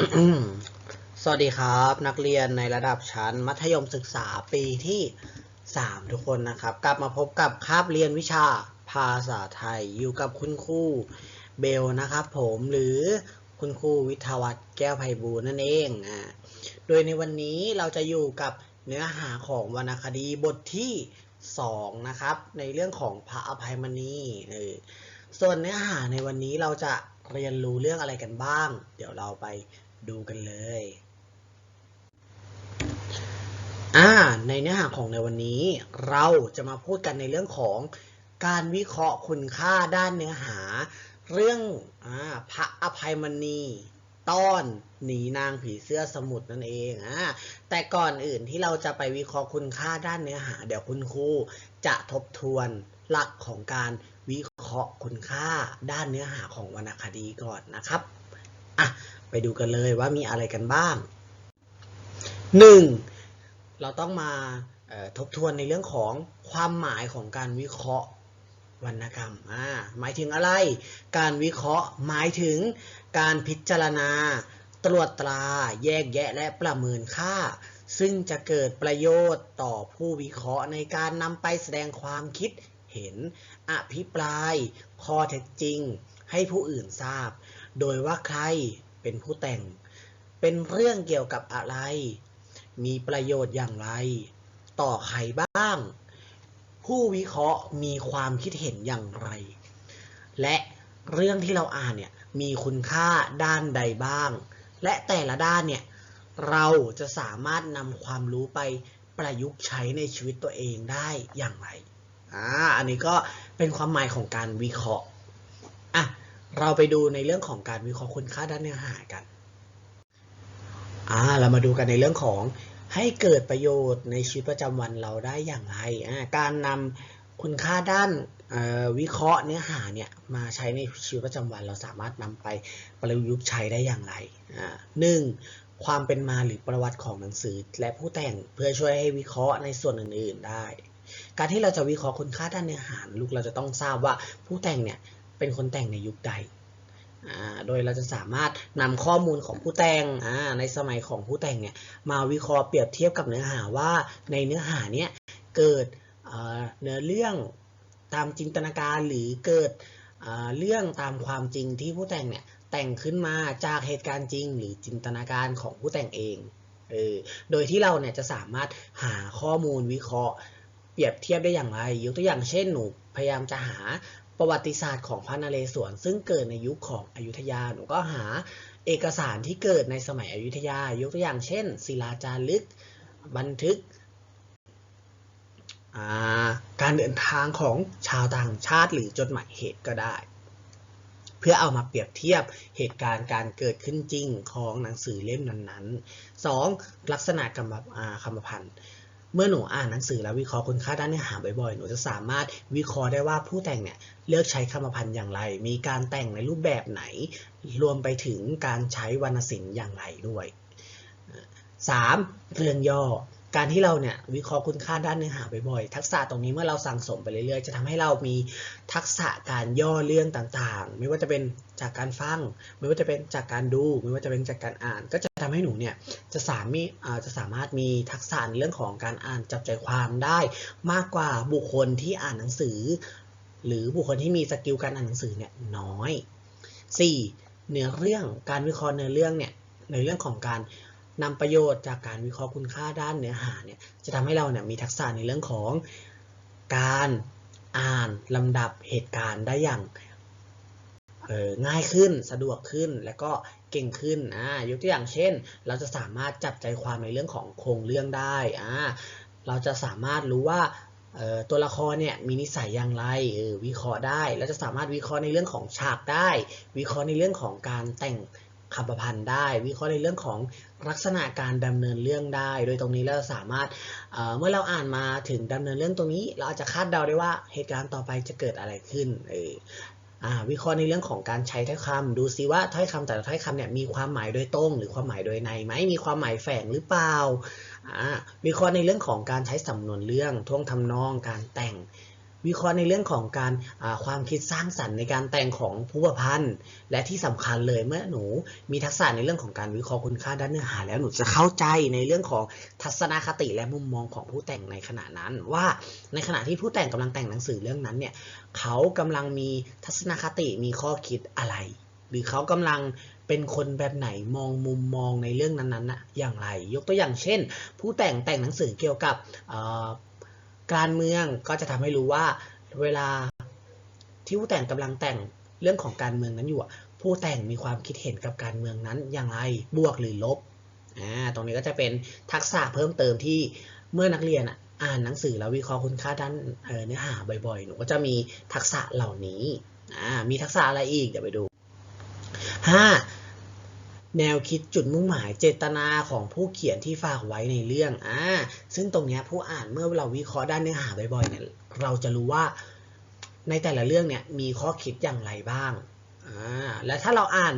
สวัสดีครับ นักเรียนในระดับชั้น มัธยมศึกษาปีที่ 3 ทุกคนนะครับ กลับมาพบกับคาบเรียนวิชาภาษาไทยอยู่กับคุณครูเบลนะครับผมหรือคุณครูวิทวัฒน์แก้วไพบูนั่นเองอ่าโดยในวันนี้เราจะอยู่กับเนื้อหาของวรรณคดีบทที่ 2 นะครับ ในเรื่องของพระอภัยมณีเออส่วนเนื้อหาในวันนี้เราจะเรียนรู้เรื่องอะไรกันบ้าง เดี๋ยวเราไป ดูกันเลยอ่าในเนื้อหาของในวันนี้เราจะมาพูดกันในเรื่องของการวิเคราะห์คุณค่าด้านเนื้อหา เรื่องอพระอภัยมณีต้อนหนีนางผีเสื้อสมุทรนั่นเองอ่าแต่ก่อนอื่นที่เราจะไปวิเคราะห์คุณค่าด้านเนื้อหา เดี๋ยวคุณครูจะทบทวนหลักของการวิเคราะห์คุณค่าด้านเนื้อหาของวรรณคดีก่อนนะครับ อะไปดูกันเลยว่ามีอะไรกันบ้าง 1. เราต้องมาทบทวนในเรื่องของความหมายของการวิเคราะห์วรรณกรรมอ่าหมายถึงอะไร การวิเคราะห์หมายถึงการพิจารณา ตรวจตรา แยกแยะและประเมินค่า ซึ่งจะเกิดประโยชน์ต่อผู้วิเคราะห์ในการนำไปแสดงความคิดเห็น อภิปราย ข้อเท็จจริง ให้ผู้อื่นทราบ โดยว่าใครเป็นผู้แต่ง เป็นเรื่องเกี่ยวกับอะไร มีประโยชน์อย่างไร ต่อใครบ้าง ผู้วิเคราะห์มีความคิดเห็นอย่างไร และเรื่องที่เราอ่านเนี่ยมีคุณค่าด้านใดบ้าง และแต่ละด้านเนี่ยเราจะสามารถนำความรู้ไปประยุกต์ใช้ในชีวิตตัวเองได้อย่างไรอ่าอันนี้ก็เป็นความหมายของการวิเคราะห์อะ เราไปดูในเรื่องของการวิเคราะห์คุณค่าด้านเนื้อหากันอ่าเรามาดูกันในเรื่องของให้เกิดประโยชน์ในชีวิตประจำวันเราได้อย่างไรอ่าการนำคุณค่าด้านวิเคราะห์เนื้อหาเนี่ยมาใช้ในชีวิตประจำวันเราสามารถนำไปประยุกต์ใช้ได้อย่างไรอ่าหนึ่งความเป็นมาหรือประวัติของหนังสือ และผู้แต่งเพื่อช่วยให้วิเคราะห์ในส่วนอื่น ๆได้ การที่เราจะวิเคราะห์คุณค่าด้านเนื้อหาลูกเราจะต้องทราบว่าผู้แต่งเนี่ย เป็นคนแต่งในยุคใด โดยเราจะสามารถนำข้อมูลของผู้แต่งในสมัยของผู้แต่งเนี่ยมาวิเคราะห์เปรียบเทียบกับเนื้อหาว่าในเนื้อหาเนี่ยเกิดเนื้อเรื่องตามจินตนาการหรือเกิดเอ่อเรื่องตามความจริงที่ผู้แต่งเนี่ยแต่งขึ้นมาจากเหตุการณ์จริง หรือจินตนาการของผู้แต่งเองเออโดยที่เราเนี่ยจะสามารถหาข้อมูลวิเคราะห์ เปรียบเทียบได้อย่างไรยกตัวอย่างเช่นหนูพยายามจะหา ประวัติศาสตร์ของพระนเรศวรซึ่งเกิดในยุคของอยุธยาหนูก็หาเอกสารที่เกิดในสมัยอยุธยายกตัวอย่างเช่น ศิลาจารึก บันทึกาการเดินทางของชาวต่างชาติหรือจดหมายเหตุก็ได้ เพื่อเอามาเปรียบเทียบเหตุการณ์การเกิดขึ้นจริงของหนังสือเล่มนั้นๆ 2. ลักษณะคำอ่าคำพันธ์ เมื่อหนูอ่านหนังสือแล้ววิเคราะห์คุณค่าด้านเนื้อหาบ่อยๆ หนูจะสามารถวิเคราะห์ได้ว่าผู้แต่งเนี่ยเลือกใช้คำพันธ์อย่างไร มีการแต่งในรูปแบบไหน รวมไปถึงการใช้วรรณศิลป์อย่างไรด้วย 3. เรื่องย่อ การที่เราเนี่ยวิเคราะห์คุณค่าด้านเนื้อหาบ่อยๆ ทักษะตรงนี้เมื่อเราสั่งสมไปเรื่อยๆ จะทำให้เรามีทักษะการย่อเรื่องต่างๆ ไม่ว่าจะเป็นจากการฟัง ไม่ว่าจะเป็นจากการดู ไม่ว่าจะเป็นจากการอ่านก็จะ ทำให้หนูเนี่ยจะสามารถจะสามารถมีทักษะในเรื่องของการอ่านจับใจความได้มากกว่าบุคคลที่อ่านหนังสือ หรือบุคคลที่มีสกิลการอ่านหนังสือเนี่ยน้อย 4. เนื้อเรื่องการวิเคราะห์เนื้อเรื่องเนี่ยในเรื่องของการนำประโยชน์จากการวิเคราะห์คุณค่าด้านเนื้อหาเนี่ยจะทำให้เราเนี่ยมีทักษะในเรื่องของการอ่านลำดับเหตุการณ์ได้อย่างง่ายขึ้นสะดวกขึ้น และก็ เก่งขึ้นอ่ายกตัวอย่างเช่น เราจะสามารถจับใจความในเรื่องของโครงเรื่องได้อ่าเราจะสามารถรู้ว่าตัวละครเนี่ยมีนิสัยอย่างไรออวิเคราะห์ได้แล้วจะสามารถวิเคราะห์ในเรื่องของฉากได้ วิเคราะห์ในเรื่องของการแต่งคำประพันธ์ได้ วิเคราะห์ในเรื่องของลักษณะการดำเนินเรื่องได้ โดยตรงนี้เราสามารถเเมื่อเราอ่านมาถึงดำเนินเรื่องตรงนี้ เราอาจจะคาดเดาได้ว่าเหตุการณ์ต่อไปจะเกิดอะไรขึ้นเวิเคราะห์ในเรื่องของการใช้ถ้อยคำดูซิว่าถ้อยคำแต่ละถ้อยคำเนี่ยมีความหมายโดยตรง หรือความหมายโดยในไหมมีความหมายแฝงหรือเปล่าวิเคราะห์ในเรื่องของการใช้สำนวนเรื่องท่วงทำนองการแต่ง วิเคราะห์ในเรื่องของการความคิดสร้างสรรค์ในการแต่งของผู้ประพันธ์ และที่สำคัญเลยเมื่อหนูมีทักษะในเรื่องของการวิเคราะห์คุณค่าด้านเนื้อหา แล้วหนูจะเข้าใจในเรื่องของทัศนคติและมุมมองของผู้แต่งในขณะนั้น ว่าในขณะที่ผู้แต่งกำลังแต่งหนังสือเรื่องนั้นเนี่ยเขากำลังมีทัศนคติมีข้อคิดอะไร หรือเขากำลังเป็นคนแบบไหนมองมุมมองในเรื่องนั้นๆนะอย่างไร ยกตัวอย่างเช่น ผู้แต่งแต่งหนังสือเกี่ยวกับ การเมืองก็จะทำให้รู้ว่าเวลาที่ผู้แต่งกำลังแต่งเรื่องของการเมืองนั้นอยู่ผู้แต่งมีความคิดเห็นกับการเมืองนั้นอย่างไรบวกหรือลบอ่าตรงนี้ก็จะเป็นทักษะเพิ่มเติมที่เมื่อนักเรียนอ่านหนังสือแล้ววิเคราะห์คุณค่าด้านเอ่อเนื้อหาบ่อยๆ หนูก็จะมีทักษะเหล่านี้อ่ามีทักษะอะไรอีกเดี๋ยวไปดู 5. แนวคิดจุดมุ่งหมายเจตนาของผู้เขียนที่ฝากไว้ในเรื่องอ่าซึ่งตรงนี้ผู้อ่านเมื่อเราวิเคราะห์ด้านเนื้อหาบ่อยๆเนี่ยเราจะรู้ว่าในแต่ละเรื่องเนี่ยมีข้อคิดอย่างไรบ้างอ่าและถ้าเราอ่าน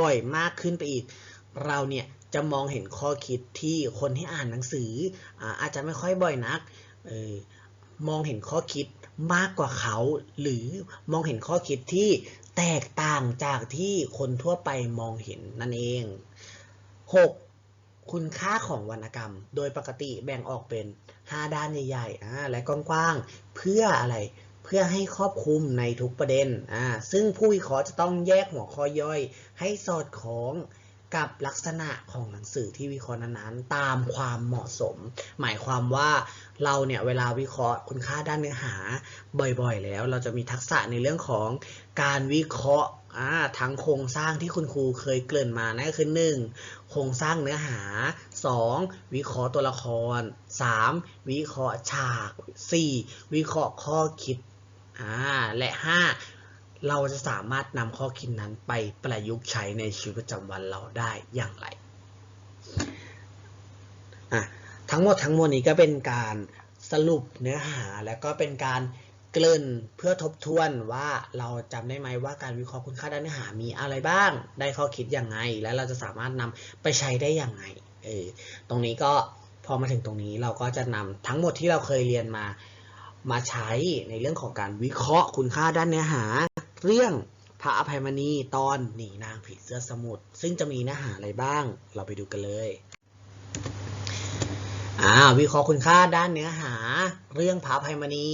บ่อยๆมากขึ้นไปอีก เราเนี่ยจะมองเห็นข้อคิดที่คนที่อ่านหนังสืออ่าอาจจะไม่ค่อยบ่อยนักเออมองเห็นข้อคิดมากกว่าเขา หรือมองเห็นข้อคิดที่ แตกต่างจากที่คนทั่วไปมองเห็นนั่นเอง 6. คุณค่าของวรรณกรรม โดยปกติแบ่งออกเป็น 5 ด้านใหญ่ๆอ่าและกว้างๆ เพื่ออะไร เพื่อให้ครอบคลุมในทุกประเด็น ซึ่งผู้วิเคราะห์จะต้องแยกหัวข้อย่อย ให้สอดคล้อง กับลักษณะของหนังสือที่วิเคราะห์นั้นๆ ตามความเหมาะสม หมายความว่าเราเนี่ยเวลาวิเคราะห์คุณค่าด้านเนื้อหาบ่อยๆ แล้ว เราจะมีทักษะในเรื่องของการวิเคราะห์ทั้งโครงสร้างที่คุณครูเคยเกริ่นมานั่นก็คือ 1. โครงสร้างเนื้อหา 2. วิเคราะห์ตัวละคร 3. วิเคราะห์ฉาก 4. วิเคราะห์ข้อคิดและ 5. เราจะสามารถนำข้อคิดนั้นไปประยุกต์ใช้ในชีวิตประจำวันเราได้อย่างไร ทั้งหมดทั้งมวลนี้ก็เป็นการสรุปเนื้อหาแล้วก็เป็นการเกริ่นเพื่อทบทวนว่าเราจำได้ไหมว่าการวิเคราะห์คุณค่าด้านเนื้อหามีอะไรบ้าง ได้ข้อคิดอยังไง และเราจะสามารถนำไปใช้ได้อยังไงเออตรงนี้ก็พอมาถึงตรงนี้เราก็จะนำทั้งหมดที่เราเคยเรียนมามาใช้ในเรื่องของการวิเคราะห์คุณค่าด้านเนื้อหา เรื่องพระอภัยมณีตอนหนีนางผีเสื้อสมุทรซึ่งจะมีเนื้อหาอะไรบ้าง เราไปดูกันเลยอ่าวิเคราะห์คุณค่าด้านเนื้อหา เรื่องพระอภัยมณี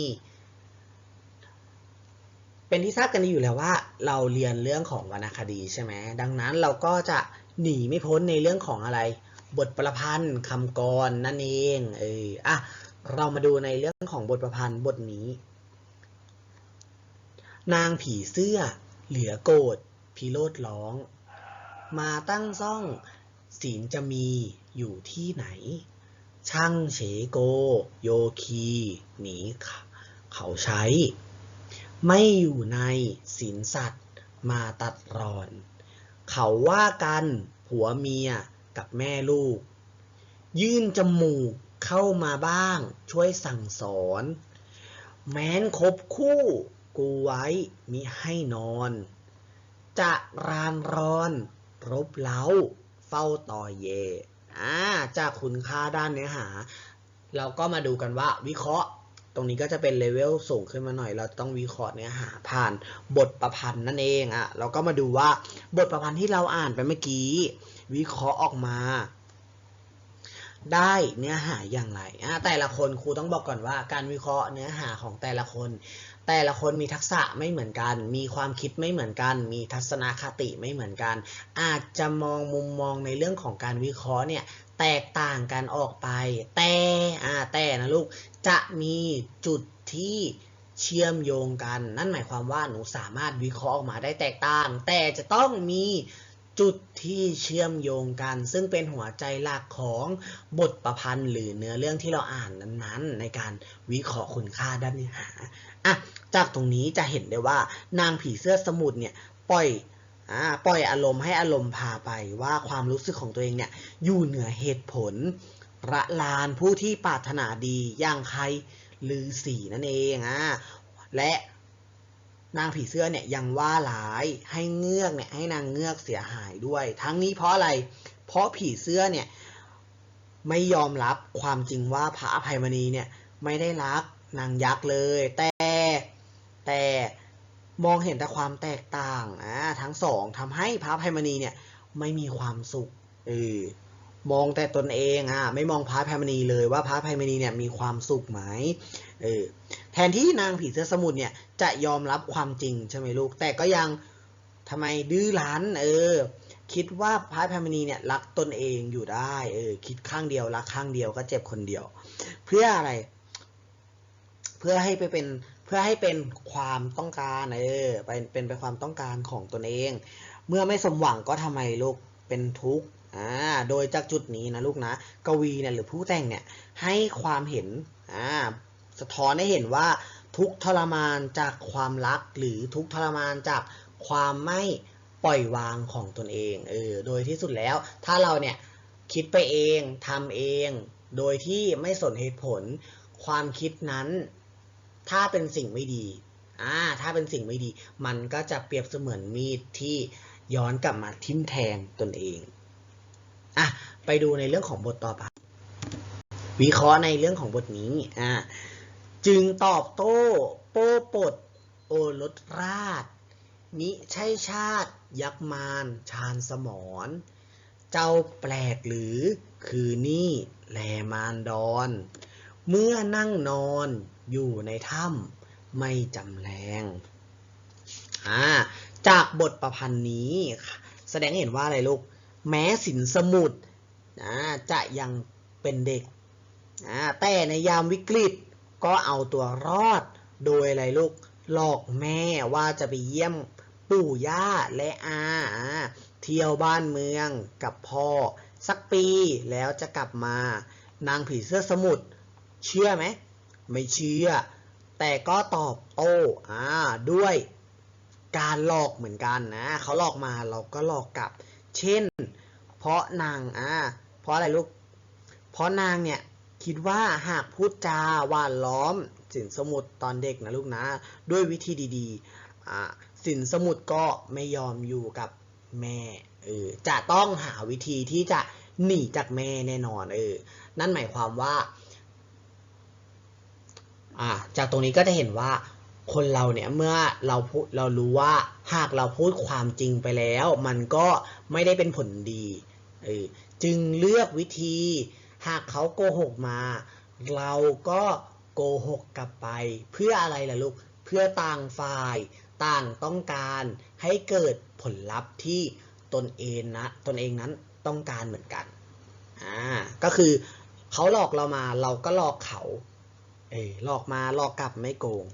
เป็นที่ทราบกันดีอยู่แล้วว่า เราเรียนเรื่องของวรรณคดีใช่ไหมดังนั้นเราก็จะหนีไม่พ้นในเรื่องของอะไร บทประพันธ์คำกรนั่นเองเอออะเรามาดูในเรื่องของบทประพันธ์บทนี้ นางผีเสื้อ เหลือโกรธพิโรธร้อง มาตั้งซ่องศีลจะมีอยู่ที่ไหน ช่างเฉโก โยคีหนีเขาใช้ ไม่อยู่ในศีลสัตว์มาตัดรอน เขาว่ากันผัวเมียกับแม่ลูก ยื่นจมูกเข้ามาบ้างช่วยสั่งสอน แม้นคบคู่ กูไว้มิให้นอน จะรานรอน รบเล้า เฝ้าต่อเยอ่าจากคุณค่าด้านเนื้อหา เราก็มาดูกันว่าวิเคราะห์ ตรงนี้ก็จะเป็นเลเวลสูงขึ้นมาหน่อย เราต้องวิเคราะห์เนื้อหาผ่านบทประพันธ์นั่นเองอะเราก็มาดูว่าบทประพันธ์ที่เราอ่านไปเมื่อกี้ วิเคราะห์ออกมาได้เนื้อหาอย่างไรอะแต่ละคนครูต้องบอกก่อนว่าการวิเคราะห์เนื้อหาของแต่ละคน แต่ละคนมีทักษะไม่เหมือนกัน มีความคิดไม่เหมือนกัน มีทัศนคติไม่เหมือนกัน อาจจะมองมุมมองในเรื่องของการวิเคราะห์เนี่ยแตกต่างกันออกไป แต่อ่าแต่นะลูก จะมีจุดที่เชื่อมโยงกัน นั่นหมายความว่าหนูสามารถวิเคราะห์ออกมาได้แตกต่าง แต่จะต้องมีจุดที่เชื่อมโยงกัน ซึ่งเป็นหัวใจหลักของบทประพันธ์หรือเนื้อเรื่องที่เราอ่านนั้นๆ ในการวิเคราะห์คุณค่าด้านเนื้อหา อะจากตรงนี้จะเห็นได้ว่านางผีเสื้อสมุทรเนี่ยปล่อยอ่าปล่อยอารมณ์ให้อารมณ์พาไปว่าความรู้สึกของตัวเองเนี่ยอยู่เหนือเหตุผลระลานผู้ที่ปรารถนาดีอย่างใครลือสีนั่นเองอะและนางผีเสื้อเนี่ยยังว่าร้ายให้เงือกเนี่ยให้นางเงือกเสียหายด้วย ทั้งนี้เพราะอะไร เพราะผีเสื้อเนี่ยไม่ยอมรับความจริงว่าพระอภัยมณีเนี่ยไม่ได้รักนางยักษ์เลยแต่ แต่มองเห็นแต่ความแตกต่างอ่าทั้งสองทำให้พระไพมณีเนี่ยไม่มีความสุขเออมองแต่ตนเองอะไม่มองพระไพมณีเลยว่าพระไพมณีเนี่ยมีความสุขไหมเออแทนที่นางผีเสื้อสมุทรเนี่ยจะยอมรับความจริงใช่ไหมลูกแต่ก็ยังทำไมดื้อรั้นเออคิดว่าพระไพมณีเนี่ยรักตนเองอยู่ได้เออคิดข้างเดียวรักข้างเดียวก็เจ็บคนเดียว เพื่ออะไร เพื่อให้ไปเป็น พื่อให้เป็นความต้องการเออไปเป็นไปความต้องการของตนเอง เมื่อไม่สมหวังก็ทำไมลูกเป็นทุกข์อ่าโดยจากจุดนี้นะลูกนะกวีเนี่ยหรือผู้แต่งเนี่ยให้ความเห็นอ่าสะท้อนให้เห็นว่าทุกทรมานจากความรัก หรือทุกทรมานจากความไม่ปล่อยวางของตนเองเออโดยที่สุดแล้วถ้าเราเนี่ยคิดไปเองทำเอง โดยที่ไม่สนเหตุผล ความคิดนั้น ถ้าเป็นสิ่งไม่ดีอ่าถ้าเป็นสิ่งไม่ดี มันก็จะเปรียบเสมือนมีดที่ย้อนกลับมาทิ่มแทงตนเองอะไปดูในเรื่องของบทต่อไปวิเคราะห์ในเรื่องของบทนี้อ่าจึงตอบโต้โป้ปด โอรสราชมิใช่ชาติ ยักษ์มารชาญสมรเจ้าแปลกหรือคือนี่แลมารดอน เมื่อนั่งนอน อยู่ในถ้ำไม่จำแรงจากบทประพันธ์นี้ แสดงเห็นว่าอะไรลูก แม้สินสมุดจะยังเป็นเด็ก แต่ในยามวิกฤตก็เอาตัวรอดโดยอะไรลูก หลอกแม่ว่าจะไปเยี่ยมปู่ย่าและอาอ่าเที่ยวบ้านเมืองกับพ่อ สักปีแล้วจะกลับมา นางผีเสื้อสมุทรเชื่อไหม ไม่เชื่อ แต่ก็ตอบโต้อ่าด้วยการหลอกเหมือนกันนะเขาหลอกมาเราก็หลอกกลับ เช่น เพราะนางอ่าเพราะอะไรลูกเพราะนางเนี่ยคิดว่าหากพูดจาหวานล้อมสินสมุดตอนเด็กนะลูกนะ ด้วยวิธีดีๆอ่าสินสมุดก็ไม่ยอมอยู่กับแม่เออจะต้องหาวิธีที่จะหนีจากแม่แน่นอนเออนั่นหมายความว่า อ่าจากตรงนี้ก็จะเห็นว่าคนเราเนี่ยเมื่อเราพูดเรารู้ว่าหากเราพูดความจริงไปแล้ว มันก็ไม่ได้เป็นผลดีเออจึงเลือกวิธี หากเขาโกหกมา เราก็โกหกกลับไป เพื่ออะไรล่ะลูกเพื่อต่างฝ่ายต่างต้องการให้เกิดผลลัพธ์ที่ตนเองนะตนเองนั้นต้องการเหมือนกันอ่าก็คือเขาหลอกเรามาเราก็หลอกเขา เออหลอกมาหลอกกลับไม่โกง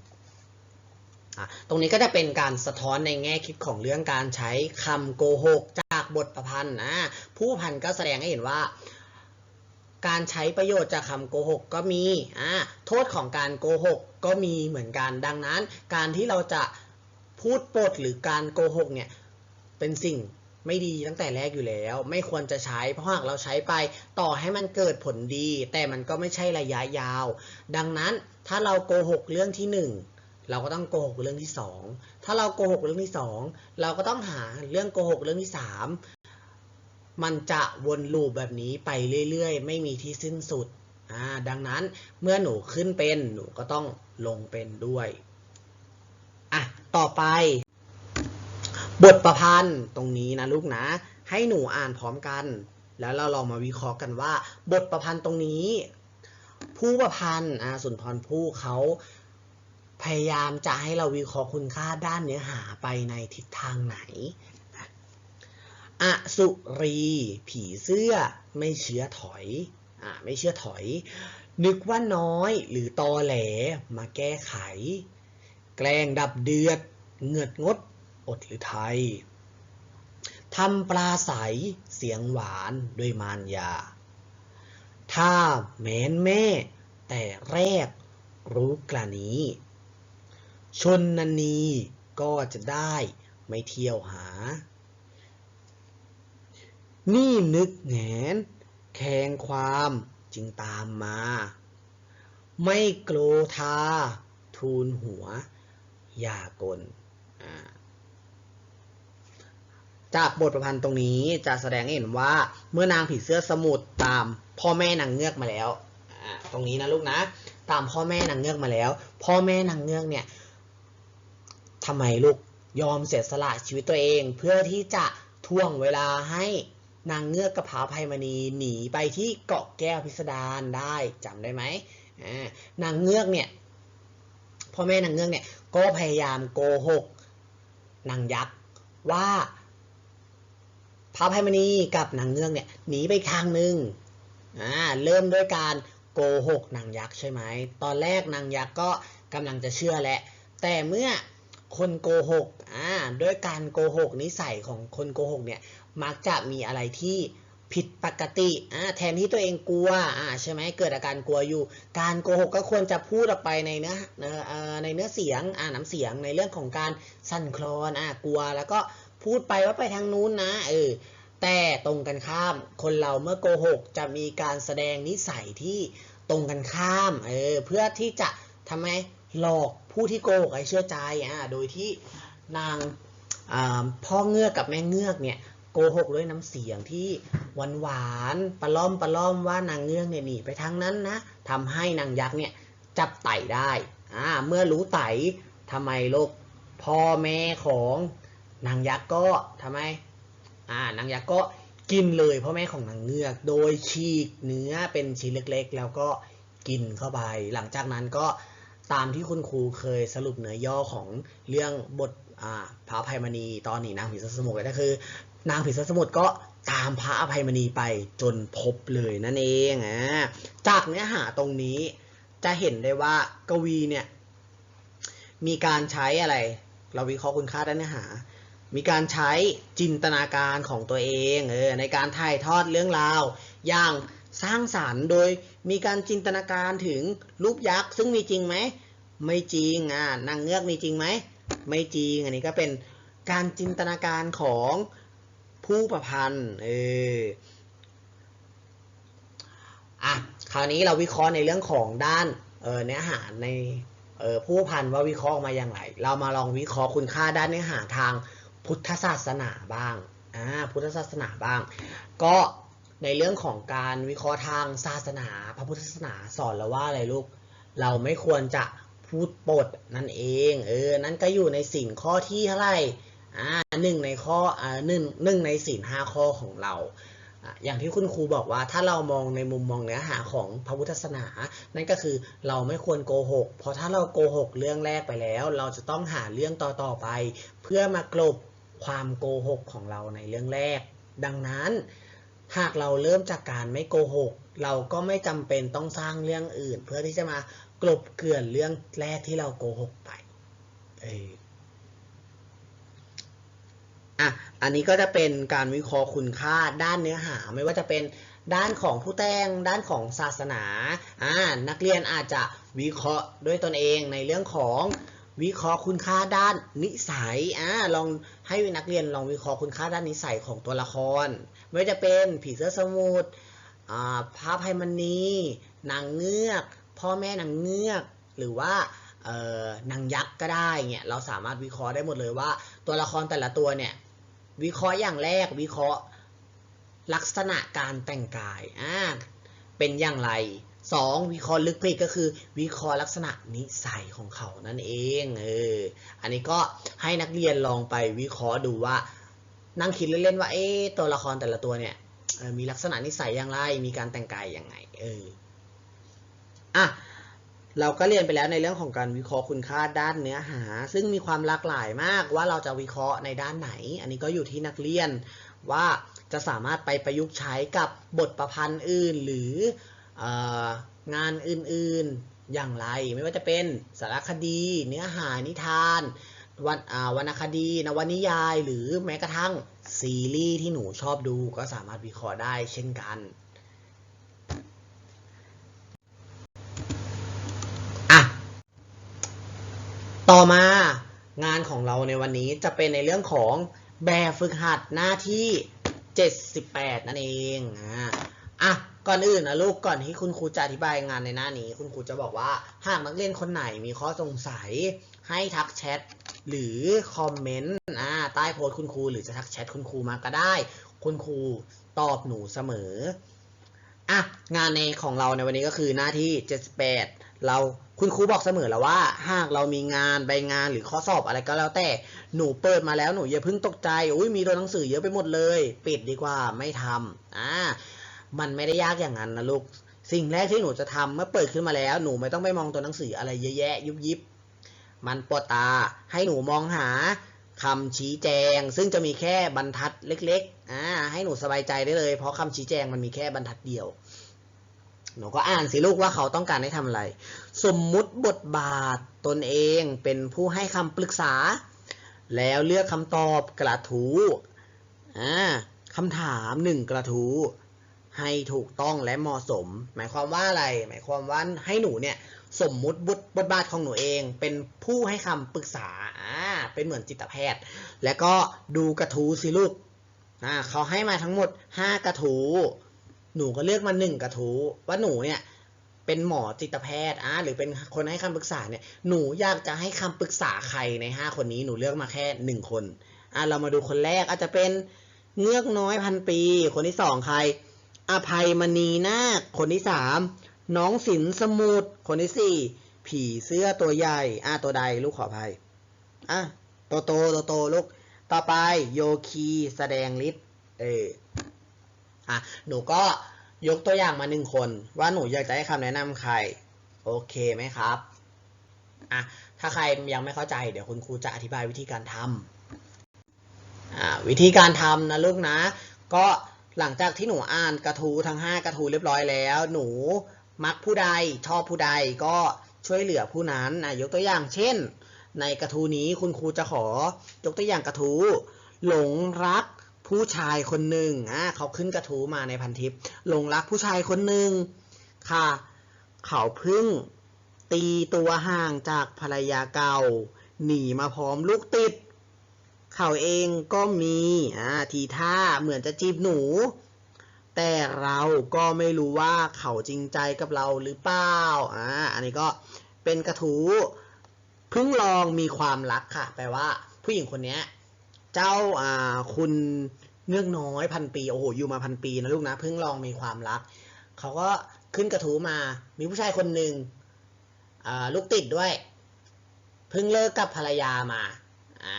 ตรงนี้ก็จะเป็นการสะท้อนในแง่คิดของเรื่องการใช้คำโกหกจากบทประพันธ์นะผู้พันก็แสดงให้เห็นว่า การใช้ประโยชน์จากคำโกหกก็มีอ่าโทษของการโกหกก็มีเหมือนกัน ดังนั้น การที่เราจะพูดปดหรือการโกหกเนี่ยเป็นสิ่ง ไม่ดีตั้งแต่แรกอยู่แล้ว ไม่ควรจะใช้ เพราะหากเราใช้ไปต่อให้มันเกิดผลดี แต่มันก็ไม่ใช่ระยะยาว ดังนั้นถ้าเราโกหกเรื่องที่หนึ่งเราก็ต้องโกหกเรื่องที่สองถ้าเราโกหกเรื่องที่สองเราก็ต้องหาเรื่องโกหกเรื่องที่สามมันจะวนลูปแบบนี้ไปเรื่อยๆ ไม่มีที่สิ้นสุด ดังนั้นเมื่อหนูขึ้นเป็นหนูก็ต้องลงเป็นด้วย อะ ต่อไป บทประพันธ์ตรงนี้นะลูกนะ ให้หนูอ่านพร้อมกัน แล้วเราลองมาวิเคราะห์กันว่า บทประพันธ์ตรงนี้ ผู้ประพันธ์อาสุนทรภู่เขาพยายามจะให้เราวิเคราะห์คุณค่าด้านเนื้อหาไปในทิศทางไหนอสุรี ผีเสื้อไม่เชื่อถอยอ่ไม่เชื่อถอย นึกว่าน้อยหรือตอแหลมาแก้ไข แกล้งดับเดือด เงือดงด อดหรือไทยทำปลาใสเสียงหวานด้วยมารยา ถ้าแม้นแม่ แต่แรกรู้กละนี้ ชนนันนีก็จะได้ไม่เที่ยวหา นี่นึกแงนแคงความจึงตามมา ไม่โกรธาทูลหัว อย่ากลอ่า จากบทประพันธ์ตรงนี้จะแสดงให้เห็นว่าเมื่อนางผีเสื้อสมุทรตามพ่อแม่นางเงือกมาแล้ว ตรงนี้นะลูกนะ ตามพ่อแม่นางเงือกมาแล้ว พ่อแม่นางเงือกเนี่ยทำไมลูกยอมเสียสละชีวิตตัวเอง เพื่อที่จะท่วงเวลาให้นางเงือกกับพระอภัยมณีหนีไปที่เกาะแก้วพิสดารได้จำได้ไหมนางเงือกเนี่ยพ่อแม่นางเงือกเนี่ยก็พยายามโกหกนางยักษ์ว่า พระอภัยมณีกับนางเงือกเนี่ยหนีไปทางหนึ่งอ่าเริ่มด้วยการโกหกนางยักษ์ใช่ไหมตอนแรกนางยักษ์ก็กำลังจะเชื่อแหละ แต่เมื่อคนโกหกอ่าด้วยการโกหกนิสัยของคนโกหกเนี่ยมักจะมีอะไรที่ผิดปกติอ่าแทนที่ตัวเองกลัวอ่าใช่ไหมเกิดอาการกลัวอยู่ การโกหกก็ควรจะพูดออกไปในเนื้อเอ่อเอ่อในเนื้อเสียงอ่าน้ำเสียงในเรื่องของการสั่นคลอนอ่ากลัวแล้วก็ พูดไปว่าไปทางนู้นนะเออแต่ตรงกันข้ามคนเราเมื่อโกหกจะมีการแสดงนิสัยที่ตรงกันข้ามเออเพื่อที่จะทำไมหลอกผู้ที่โกหกให้เชื่อใจอ่าโดยที่นางอ่าพ่อเงือกกับแม่เงือกเนี่ยโกหกด้วยน้ำเสียงที่หวานหวานๆปะล่อมปะล่อมว่านางเงือกเนี่ยหนีไปทางนั้นนะทำให้นางยักษ์เนี่ยจับไต่ได้อ่าเมื่อรู้ไต่ทำไมลูกพ่อแม่ของ นางยักษ์ก็ทำไมอ่านางยักษ์ก็กินเลยพ่อแม่ของนางเงือก โดยฉีกเนื้อเป็นชิ้นเล็กๆ แล้วก็กินเข้าไป หลังจากนั้นก็ตามที่คุณครูเคยสรุปเนื้อย่อของเรื่องบทอ่าพระอภัยมณีตอนนี้นางผีเสื้อสมุทรก็คือ นางผีเสื้อสมุทรก็ตามพระอภัยมณีไปจนพบเลยนั่นเองอ่าจากเนื้อหาตรงนี้จะเห็นได้ว่ากวีเนี่ยมีการใช้อะไร เราวิเคราะห์คุณค่าด้านเนื้อหา มีการใช้จินตนาการของตัวเองเออในการถ่ายทอดเรื่องราวอย่างสร้างสารรค์โดยมีการจินตนาการถึงรูปยักษ์ซึ่งมีจริงไหมไม่จริงอ่านางเงือกมีจริงไหมไม่จริงอันนี้ก็เป็นการจินตนาการของผู้ประพันธ์เอออะคราวนี้เราวิเคราะห์ในเรื่องของด้านเออเนื้อหาในเออผู้ประพันธ์ว่าวิเคราะห์ออกมาอย่างไร เรามาลองวิเคราะห์คุณค่าด้านเนื้อหาทาง พุทธศาสนาบ้างอ่าพุทธศาสนาบ้าง ก็ในเรื่องของการวิเคราะห์ทางศาสนา พระพุทธศาสนาสอนเราว่าอะไรลูก เราไม่ควรจะพูดปดนั่นเอง เออ นั่นก็อยู่ในสิ่งข้อที่เท่าไหร่อ่าหนึ่งในข้ออ่าหนึ่งหนึ่งในสิ่งห้าข้อของเราอะอย่างที่คุณครูบอกว่าถ้าเรามองในมุมมองเนื้อหาของพระพุทธศาสนา นั่นก็คือเราไม่ควรโกหก เพราะถ้าเราโกหกเรื่องแรกไปแล้ว เราจะต้องหาเรื่องต่อๆไป เพื่อมากลบ ความโกหกของเราในเรื่องแรก ดังนั้น หากเราเริ่มจากการไม่โกหก เราก็ไม่จำเป็นต้องสร้างเรื่องอื่น เพื่อที่จะมากลบเกลื่อนเรื่องแรกที่เราโกหกไปเอออะอันนี้ก็จะเป็นการวิเคราะห์คุณค่าด้านเนื้อหาไม่ว่าจะเป็นด้านของผู้แต่งด้านของศาสนาอ่านักเรียนอาจจะวิเคราะห์ด้วยตนเองในเรื่องของ วิเคราะห์คุณค่าด้านนิสัยอ่าลองให้นักเรียนลองวิเคราะห์คุณค่าด้านนิสัยของตัวละคร ไม่ว่าจะเป็นผีเสื้อสมุทรอ่าพระภัยมณีนางเงือก พ่อแม่นางเงือก หรือว่าเอ่อนางยักษ์ก็ได้เนี่ยเราสามารถวิเคราะห์ได้หมดเลยว่า ตัวละครแต่ละตัวเนี่ยวิเคราะห์อย่างแรกวิเคราะห์ลักษณะการแต่งกายอ่าเป็นอย่างไร สองวิเคราะห์ลึกไปกก็คือ วิเคราะห์ลักษณะนิสัยของเขานั่นเองเอออันนี้ก็ให้นักเรียนลองไปวิเคราะห์ดูว่า นั่งคิดเล่นๆว่าเอ๊ะตัวละครแต่ละตัวเนี่ยออมีลักษณะนิสัยอย่างไร มีการแต่งกายยังไงเอออะเราก็เรียนไปแล้วในเรื่องของการวิเคราะห์คุณค่าด้านเนื้อหา ซึ่งมีความหลากหลายมากว่าเราจะวิเคราะห์ในด้านไหน อันนี้ก็อยู่ที่นักเรียนว่าจะสามารถไปประยุกต์ใช้กับบทประพันธ์อื่น หรือ งานอื่นๆอย่างไร ไม่ว่าจะเป็นสารคดี เนื้อหานิทานวันวรรณคดีนวนิยาย หรือแม้กระทั่งซีรีส์ที่หนูชอบดูก็สามารถวิเคราะห์ได้เช่นกันอะต่อมางานของเราในวันนี้จะเป็นในเรื่องของแบบฝึกหัดหน้าที่ 78 นั่นเองอะอะ ก่อนอื่นนะลูกก่อนที่คุณครูจะอธิบายงานในหน้านี้ คุณครูจะบอกว่าหากนักเรียนคนไหนมีข้อสงสัย ให้ทักแชทหรือคอมเมนต์อ่าใต้โพสต์คุณครูหรือจะทักแชทคุณครูมาก็ได้ คุณครูตอบหนูเสมออะงานในของเราในวันนี้ก็คือหน้าที่ 78 เราคุณครูบอกเสมอแล้วว่า หากเรามีงานใบงานหรือข้อสอบอะไรก็แล้วแต่หนูเปิดมาแล้วหนูอย่าเพิ่งตกใจอุ้ยมีตัวหนังสือเยอะไปหมดเลย ปิดดีกว่าไม่ทำอ่า มันไม่ได้ยากอย่างนั้นนะลูก สิ่งแรกที่หนูจะทำเมื่อเปิดขึ้นมาแล้ว หนูไม่ต้องไปมองตัวหนังสืออะไรเยอะแยะยุบยิบ มันปวดตาให้หนูมองหาคำชี้แจง ซึ่งจะมีแค่บรรทัดเล็กๆอ่าให้หนูสบายใจได้เลย เพราะคำชี้แจงมันมีแค่บรรทัดเดียว หนูก็อ่านสิลูกว่าเขาต้องการให้ทำอะไร สมมุติบทบาทตนเองเป็นผู้ให้คำปรึกษา แล้วเลือกคำตอบกระทู้อ่าคำถามหนึ่งกระทู้ ให้ถูกต้องและเหมาะสม หมายความว่าอะไร หมายความว่าให้หนูเนี่ยสมมุติบทบทบาทของหนูเอง เป็นผู้ให้คำปรึกษาอ่าเป็นเหมือนจิตแพทย์ แล้วก็ดูกระทู้สิลูกอ่าเขาให้มาทั้งหมด 5 กระทู้หนูก็เลือกมาหนึ่งกระทู้ว่าหนูเนี่ยเป็นหมอจิตแพทย์อ่าหรือเป็นคนให้คำปรึกษาเนี่ยหนูอยากจะให้คำปรึกษาใครใน 5 คนนี้หนูเลือกมาแค่หนึ่งคนอ่าเรามาดูคนแรกอาจจะเป็นเงือกน้อยพันปี คนที่สองใคร อภัยมณีนาคคนที่สามน้องสินสมุทรคนที่สี่ผีเสื้อตัวใหญ่อ่าตัวใดลูกขออภัยอะโตโตโตโตลูกต่อไปโยคีแสดงฤทธิ์เอออะหนูก็ยกตัวอย่างมาหนึ่งคน ว่าหนูอยากจะให้คำแนะนำใคร โอเคไหมครับอะถ้าใครยังไม่เข้าใจเดี๋ยวคุณครูจะอธิบายวิธีการทำอ่าวิธีการทำนะลูกนะ ก็ หลังจากที่หนูอ่านกระทู้ทั้ง 5 กระทู้เรียบร้อยแล้ว หนูมักผู้ใดชอบผู้ใดก็ช่วยเหลือผู้นั้นนะยกตัวอย่างเช่น ในกระทู้นี้คุณครูจะขอยกตัวอย่างกระทู้หลงรักผู้ชายคนหนึ่งอ่าเขาขึ้นกระทู้มาในพันทิปหลงรักผู้ชายคนหนึ่งค่ะ เขาเพิ่งตีตัวห่างจากภรรยาเก่า หนีมาพร้อมลูกติด เขาเองก็มีอ่าทีท่าเหมือนจะจีบหนู แต่เราก็ไม่รู้ว่าเขาจริงใจกับเราหรือเปล่าอ่าอันนี้ก็เป็นกระทู้เพิ่งลองมีความรักค่ะ แปลว่า ผู้หญิงคนนี้เจ้าอ่าคุณเงือกน้อยพันปีโอ้โหอยู่มาพันปีนะลูกนะเพิ่งลองมีความรัก เขาก็ขึ้นกระทู้มา มีผู้ชายคนหนึ่งอ่าลูกติดด้วย เพิ่งเลิกกับภรรยามาอ่า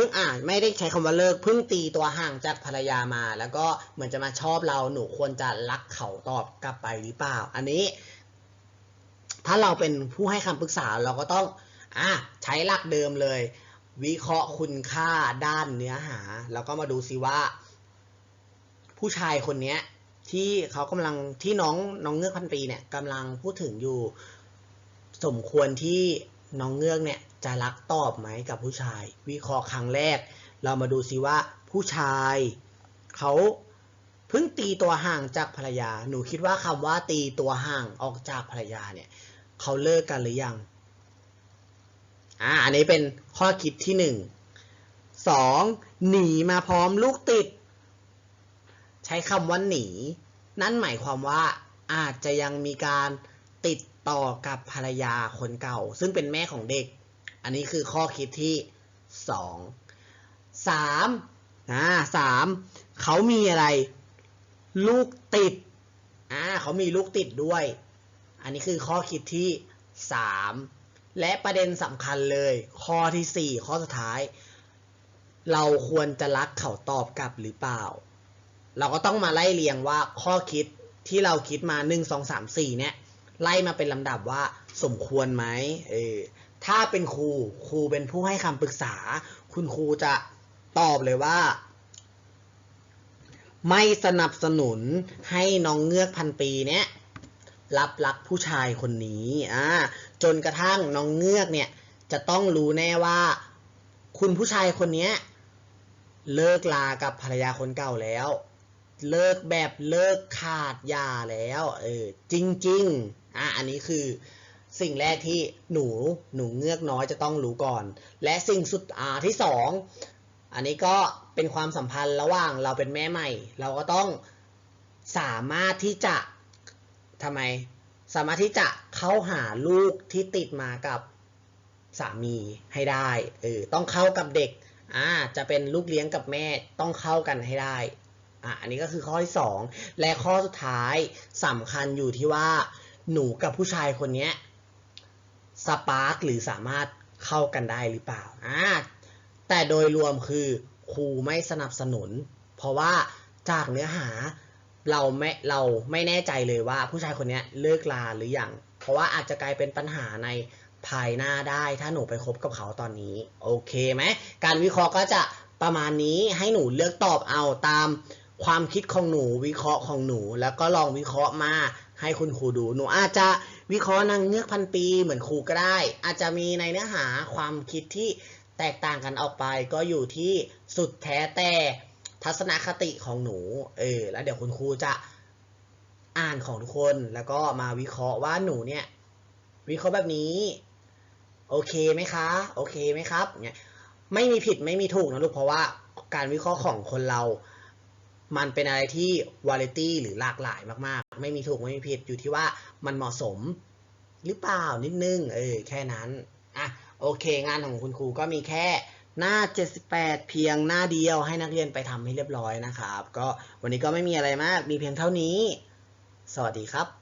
พิ่งอ่านไม่ได้ใช้คำว่าเลิกเพิ่งตีตัวห่างจากภรรยามา แล้วก็เหมือนจะมาชอบเราหนูควรจะรักเขาตอบกลับไปหรือเปล่า อันนี้ ถ้าเราเป็นผู้ให้คำปรึกษาเราก็ต้องอะใช้หลักเดิมเลย วิเคราะห์คุณค่าด้านเนื้อหา แล้วก็มาดูซิว่า ผู้ชายคนเนี้ย ที่เขากำลังที่น้องน้องเงือกพันปีเนี่ยกำลังพูดถึงอยู่ สมควรที่ น้องเงือกเนี่ยจะรักตอบไหมกับผู้ชาย วิเคราะห์ครั้งแรก เรามาดูซิว่าผู้ชายเขาเพิ่งตีตัวห่างจากภรรยา หนูคิดว่าคำว่าตีตัวห่างออกจากภรรยาเนี่ยเขาเลิกกันหรือยัง อ่า อันนี้เป็นข้อคิดที่หนึ่ง สองหนีมาพร้อมลูกติด ใช้คำว่าหนี นั่นหมายความว่าอาจจะยังมีการ ต่อกับภรรยาคนเก่า ซึ่งเป็นแม่ของเด็ก อันนี้คือข้อคิดที่สองสามอ่าสามเขามีอะไร ลูกติดอ่าเขามีลูกติดด้วย อันนี้คือข้อคิดที่สามและประเด็นสำคัญเลย ข้อที่สี่ข้อสุดท้าย เราควรจะรักเขาตอบกลับหรือเปล่า เราก็ต้องมาไล่เรียงว่าข้อคิดที่เราคิดมาหนึ่งสองสามสี่เนี่ย ไล่มาเป็นลำดับว่าสมควรไหมเออถ้าเป็นครูครูเป็นผู้ให้คำปรึกษา คุณครูจะตอบเลยว่า ไม่สนับสนุนให้น้องเงือกพันปีเนี้ยรับรักผู้ชายคนนี้อ่าจนกระทั่งน้องเงือกเนี่ยจะต้องรู้แน่ว่า คุณผู้ชายคนเนี้ยเลิกลากับภรรยาคนเก่าแล้ว เลิกแบบเลิกขาดยาแล้วเออจริง ๆ อะอันนี้คือสิ่งแรกที่หนูหนูเงือกน้อยจะต้องรู้ก่อน และสิ่งสุดอ่าที่สองอันนี้ก็เป็นความสัมพันธ์ระหว่างเราเป็นแม่ใหม่ เราก็ต้องสามารถที่จะทำไม สามารถที่จะเข้าหาลูกที่ติดมากับสามีให้ได้เออต้องเข้ากับเด็กอ่าจะเป็นลูกเลี้ยงกับแม่ต้องเข้ากันให้ได้อะอันนี้ก็คือข้อที่สองและข้อสุดท้ายสำคัญอยู่ที่ว่า หนูกับผู้ชายคนนี้สปาร์กหรือสามารถเข้ากันได้หรือเปล่าอ่าแต่โดยรวมคือครูไม่สนับสนุน เพราะว่าจากเนื้อหาเราไม่เราไม่แน่ใจเลยว่าผู้ชายคนนี้เลิกลาหรือยัง เพราะว่าอาจจะกลายเป็นปัญหาในภายหน้าได้ถ้าหนูไปคบกับเขาตอนนี้ โอเคไหมการวิเคราะห์ก็จะประมาณนี้ให้หนูเลือกตอบเอาตามความคิดของหนูวิเคราะห์ของหนู แล้วก็ลองวิเคราะห์มา ให้คุณครูดู หนูอาจจะวิเคราะห์นางเงือกพันปีเหมือนครูก็ได้ อาจจะมีในเนื้อหาความคิดที่แตกต่างกันออกไป ก็อยู่ที่สุดแท้แต่ทัศนคติของหนู เออ แล้วเดี๋ยวคุณครูจะอ่านของทุกคน แล้วก็มาวิเคราะห์ว่าหนูเนี่ย วิเคราะห์แบบนี้ โอเคไหมคะ โอเคไหมครับเนี่ยไม่มีผิดไม่มีถูกนะลูก เพราะว่าการวิเคราะห์ของคนเรา มันเป็นอะไรที่วาไรตี้หรือหลากหลายมากๆ ไม่มีถูกไม่มีผิดอยู่ที่ว่ามันเหมาะสมหรือเปล่านิดนึง เออ แค่นั้น อะ โอเค งานของคุณครูก็มีแค่หน้า 78 เพียงหน้าเดียวให้นักเรียนไปทำให้เรียบร้อยนะครับ ก็วันนี้ก็ไม่มีอะไรมาก มีเพียงเท่านี้ สวัสดีครับ